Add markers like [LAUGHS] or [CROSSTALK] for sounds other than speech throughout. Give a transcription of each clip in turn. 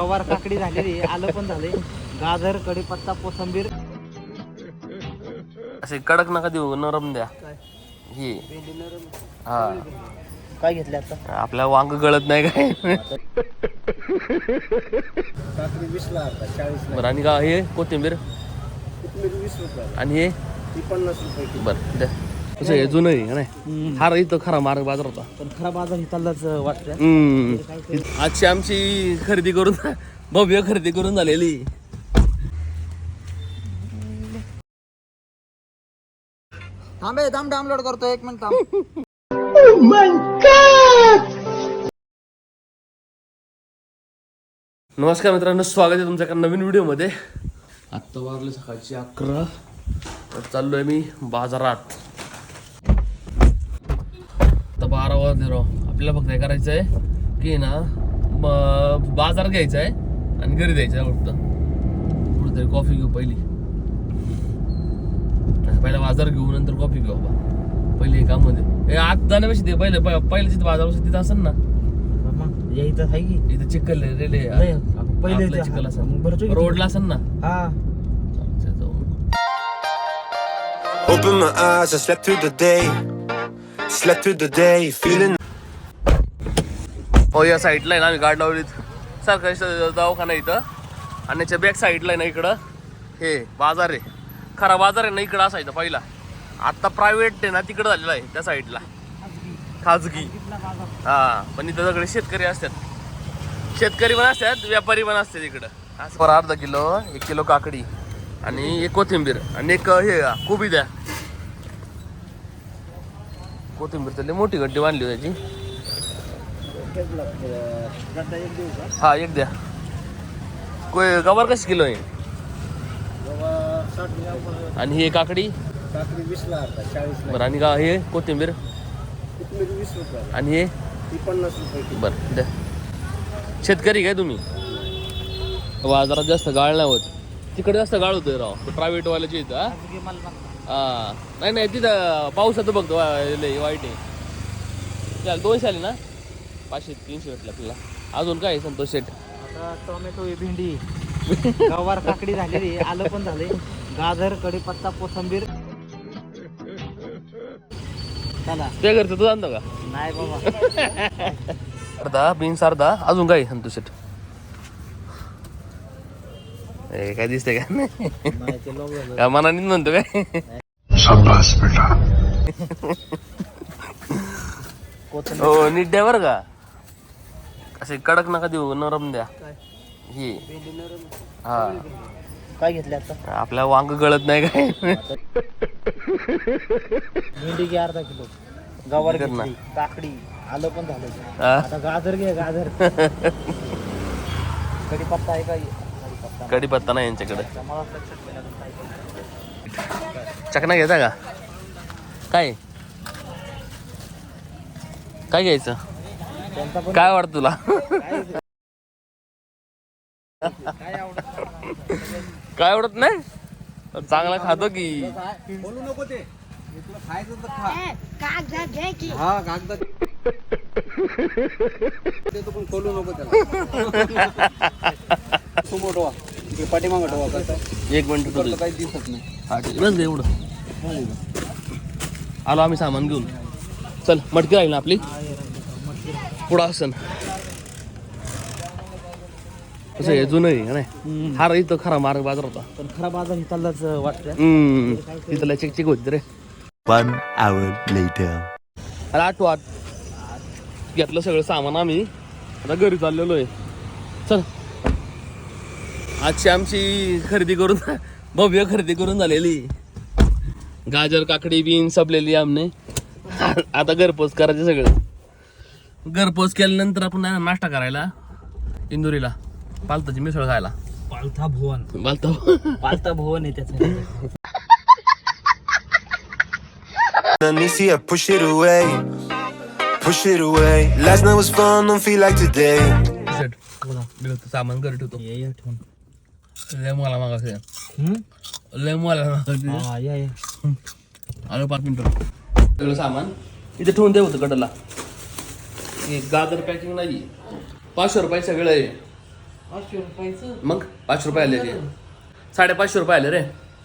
गवार काकडी झालेली आहे, आलं पण झालंय. गाजर कढीपत्ता कोथंबीर असे कडक नका देऊ नरम द्या. ही. हा. काय घेतलं आता? आपल्या वांग गळत नाही काय? काकडी वीसला अर्धा चाळीस बरं आणि का हे कोथिंबीर? वीस रुपये आणि हे? ती पन्नास रुपये बरं द्या. कसं हे जुनं आहे नाही? हा इथं खरा मार्ग बाजार होता. पण खरा बाजार हितालाच वाटतं हम्म. आजची आमची खरेदी करून भव्य खरेदी करून झालेली. थांबे थांब डाउनलोड करतो एक मिनिट थांब. नमस्कार मित्रांनो स्वागत आहे तुमच्या एका नवीन व्हिडिओमध्ये. आत्ता वाजले सकाळची अकरा. तर चाललोय मी बाजारात. बारा वाजले राव आपल्याला फक्त काय करायचं आहे की ना ब- बाजार घ्यायचा आहे आणि घरी द्यायचं आहे फक्त कुठेतरी कॉफी घेऊ पहिली. पहिला बाजार घेऊ नंतर कॉफी घेऊ बाबा पहिले हे काममध्ये हे आत जाण्यापेक्षा ते पहिले पहिलं जिथे बाजार तिथं असेल ना. मग या इथं आहे की? इथं चिखल रेले आहे. नाही, आपण पहिले चिखल असेल रोडला असेल ना. हा. Open my eyes, I slept through the day. Slept through the day, feeling हो या साईडला आहे ना आम्ही गाड लावलीत सरकारी स- दवाखाना इथं. आणि याच्या बॅक साईडला आहे ना इकडं. हे बाजार आहे. खरा बाजार आहे ना इकडं असायचं पहिला. आता प्रायव्हेट आहे ना तिकडं झालेला आहे त्या साईडला खाजगी. हा पण इथं सगळे शेतकरी असतात. शेतकरी पण असतात व्यापारी पण असतात इकडं. असं. अर्धा किलो एक किलो काकडी. आणि एक कोथिंबीर. आणि एक हे कोबी द्या. कोथिंबीर तर मोठी गड्डी बांधली होती त्याची हा एक द्या. कोय गवार कशी किलो आहे? आणि ही काकडी? बरं आणि का हे कोथिंबीर? आणि हे? ती पन्नास रुपये बरं द्या. शेतकरी काय तुम्ही? बाजारात जास्त गाळ नाही होत. तिकडे जास्त गाळ होतोय राव. ते इथं हा? नाही नाही तिथं पावसाचं बघतो लय वाईट आहे. चाल दोनशे आले ना? पाचशे तीनशे भेटले आपल्याला. अजून काय आहे संतोष शेठ? आता टोमॅटो आहे, भेंडी. गवार काकडी झालेली आहे, आलं पण झालंय. गाजर कढीपत्ता कोथंबीर. चला. त्या घरचं तू आणतो का? नाही बाबा. अर्धा बीन्स अर्धा अजून काय संतोष शेठ? काय दिसते का? नाही. का मनाने म्हणतो काय? हो नीट द्या बरं का. असे कडक नका देऊ नरम द्या. काय? ही. हा. काय घेतलं आता? आपल्या वांग गळत नाही काय? भेंडी घे अर्धा किलो. गवार. घेतली काकडी आलं पण झालं? आता गाजर घे गाजर. [LAUGHS] कढीपत्ता आहे का? कढीपत्ता कढीपत्ता नाही यांच्याकडे. चकना घ्यायचा का? काय? काय घ्यायचं? काय वाटत तुला? काय आवडत नाही? चांगला खातो की. बोलू नको ते मी खायचं तर खा कागद ते तू पण खोलू नको त्याला समोर ठेवा ते पाठीमागं ठेवा कसं एक मिनिट काही दिसत नाही. हा ठीक आहे. बस दे एवढं. आलो आम्ही सामान घेऊन. चल मटकी राहील ना आपली. पुढं असन. कसं हे जुनं आहे का नाही हा इथं खरा मार्ग बाजार होता. पण खरा बाजार हितालाच वाटतं हम्म. चिक चिक होती रे. One hour later. अरे आठ वाट घेतलं सगळं सामान आम्ही. आता घरी चाललेलो आहे. चल. आजची आमची खरेदी करून [LAUGHS] भव्य खरेदी करून झालेली. गाजर काकडी बीन सपलेली आमने. [LAUGHS] आता घरपोच करायचं सगळं. घरपोच केल्यानंतर आपण नाश्ता करायला इंदुरीला. पालताची मिसळ खायला. पालथा भुवन. पालता पालथा भुवन आहे त्याचं. Let me see her push it away. Push it away. Last night was fun, don't feel like today. सामान घरी ठेवतो ये ये ठेवून. लय मला मागायचं हम्म? लय मला मागायचं या या आलो पाच मिनिटं सगळं सामान इथे ठेवून दे होतं कडला हे गाजर पॅकिंग नाही पाचशे रुपये सगळं आहे मग पाचशे रुपये आले ते साडेपाचशे रुपये आले रे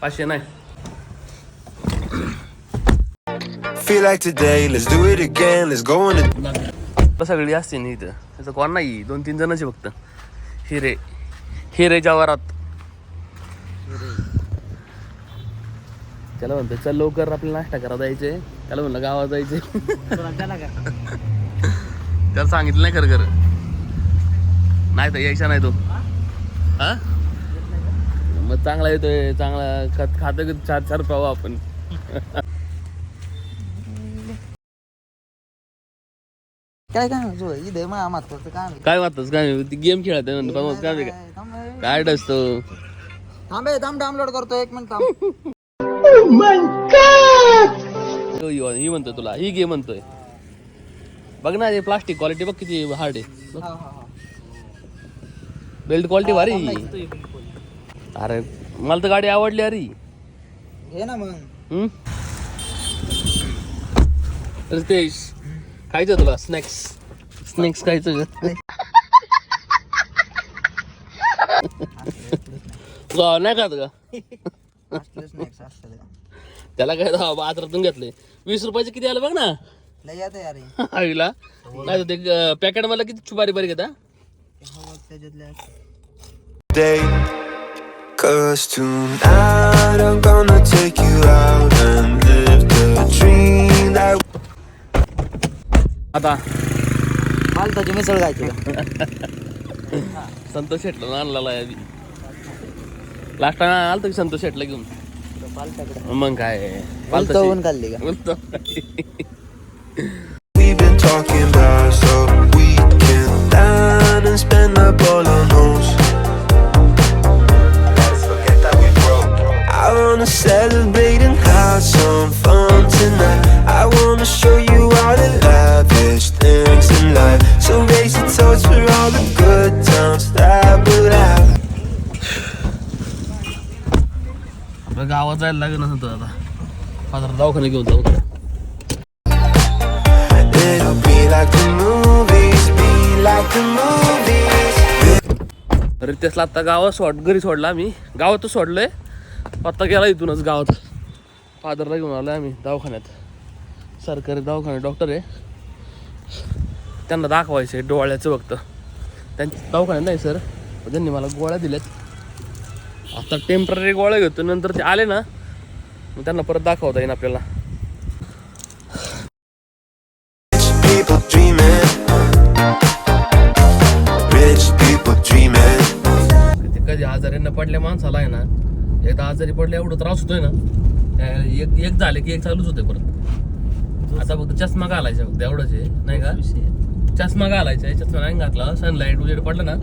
पाचशे नाही Feel like today, let's do it again. Let's go on तर सगळी असते ना इथं त्याचं कोण नाही दोन तीन जणच फक्त हिरे हिरे जवारात त्याला म्हणतो चल लवकर आपल्याला नाश्ता करा जायचे त्याला म्हणलं गावात जायचे [LAUGHS] त्याला सांगितलं नाही खरं खरं. नाही तर यायचा नाही तो. हा? मग चांगला येतोय चांगला खात खातं चार चार पाव आपण. काय काय म्हणतो? इथे काय. काय काय गेम खेळत आहे म्हणतो. काय काय डसतो थांब हे, थांब डाउनलोड करतो एक मिनिट थांब. तो ही ही म्हणतोय तुला ही गेम म्हणतोय. बघ ना ते प्लास्टिक क्वालिटी बघ किती हार्ड आहे. हा, हा, हा. बेल्ट क्वालिटी भारी. अरे मला तर गाडी आवडली अरे. घे ना मग. हम्म? रितेश खायचं तुला स्नॅक्स स्नॅक्स खायचं [LAUGHS] का नाही खात का. त्याला काय दहा बाजारातून घेतले वीस रुपयाचे किती आलं बघ ना लय यार हे. आईला नाही तर ते पॅकेट मला किती बारी बारी घेता हो, त्याच्यातले असते. day. Cause tonight I'm gonna take you out and live the dream that आता पालताची मिसळ खायची का [LAUGHS] संतोष शेटला आणलेला आहे आधी लास्ट टाइम आलतो की संतोष शेटला घेऊन? मग काय? उलटवून खाल्ली का? गावात जायला लागेल ना तर आता. बाजार दवाखाने घेऊन जाऊ. It'll be like रितेशला आता गावात सोड घरी सोडला आम्ही. गावातच सोडलोय. पत्ता गेला इथूनच गावात. फादरला घेऊन आलोय आम्ही दवाखान्यात. सरकारी दवाखान्यात. डॉक्टर आहे. त्यांना दाखवायचं आहे डोळ्याचं फक्त. त्यांच्या दवाखान्यात नाही सर. त्यांनी मला गोळ्या दिल्यात. आता टेंपररी गोळ्या घेतो नंतर ते आले ना मग त्यांना परत दाखवता येईल आपल्याला. कधी आजारी न पडल्या माणसाला आहे ना एकदा आजारी पडले एवढं त्रास होतोय ना त्या एक एक झाले की एक चालूच होते परत. आता फक्त चष्मा घालायचा फक्त एवढंच आहे नाही का? चष्मा घालायचा आहे चष्मा नाही घातला सनलाईट वगैरे पडलं ना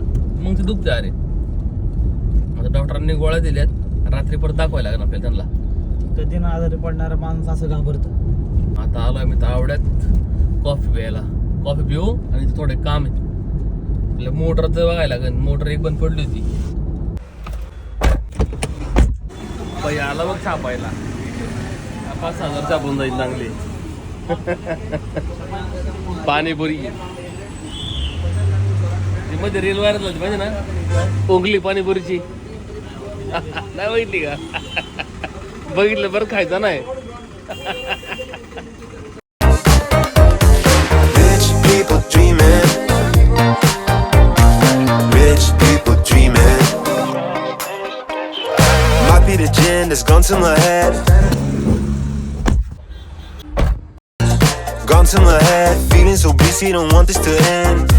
मग ते दुखते अरे. आता डॉक्टरांनी गोळ्या दिल्यात. रात्री परत दाखवायला लागेल आपल्याला त्यांना. कधी ना आजारी पडणारा माणूस असं घाबरत. आता आलोय मी तावड्यात कॉफी प्यायला. कॉफी पिऊ आणि इथे थोडे काम आहे आपल्या मोटरचं बघायला लागेल. मोटर एक बंद पडली होती. आला बघ छापायला. हा पाच हजार छापून जाईल चांगली. पाणीपुरी ती मध्ये रेल व्हायरल झाली पाहिजे ना? उंगली पाणीपुरीची नाही बघितली का बघितलं बरं खायचं नाही Rich people dreaming. Rich people dreaming. Might be the gin that's gone to my head. Gone to my head. Feeling so busy, don't want this to end.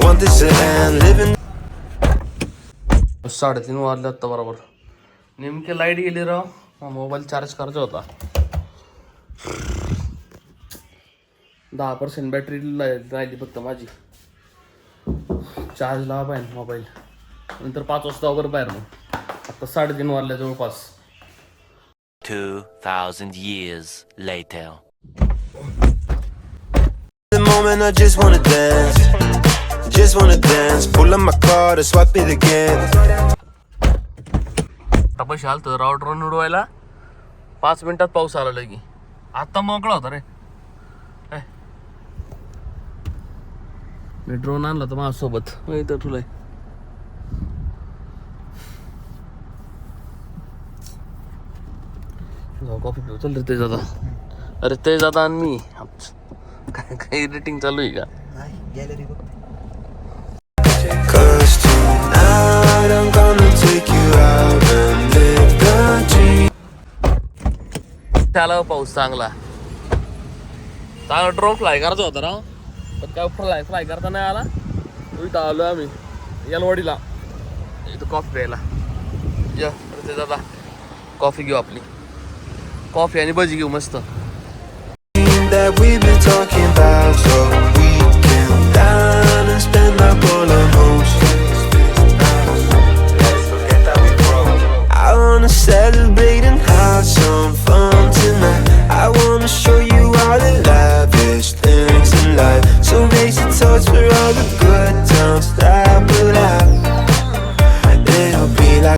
Want this to end. Living. साडेतीन वाजले आत्ता बरोबर. नेमके light गेली राव. हा mobile charge करायचा होता. दहा पर्सेंट बॅटरी राहिली फक्त माझी. चार्ज लावा पाहिजे मोबाईल नंतर पाच वाजता वगैरे बाहेर मग. आता साडेतीन वाजल्या जवळपास. 2,000 years later. The moment I just wanna dance. just wanna dance. Pull up my car and swap it again. तपश आलतो राऊट रन उडवायला. पाच मिनिटात पाऊस आला लगी. आत्ता मोकळा होता रे. ए. मी ड्रोन आणला तर माझ्यासोबत. माहिती तुला कॉफी पिऊ. चल रे ते दादा अरे ते जाता आणि मी. काय काय एडिटिंग चालू आहे का? गॅलरी बघ त्याला पाऊस चांगला. चांगला ड्रोन फ्लाय करायचा होता ना पण काय फ्लाय फ्लाय करता नाही आला. तुम्ही इथं आलो आम्ही. यलवाडीला. इथं कॉफी प्यायला. या ते दादा. कॉफी घेऊ आपली. कॉफी आणि भजी घेऊ मस्त.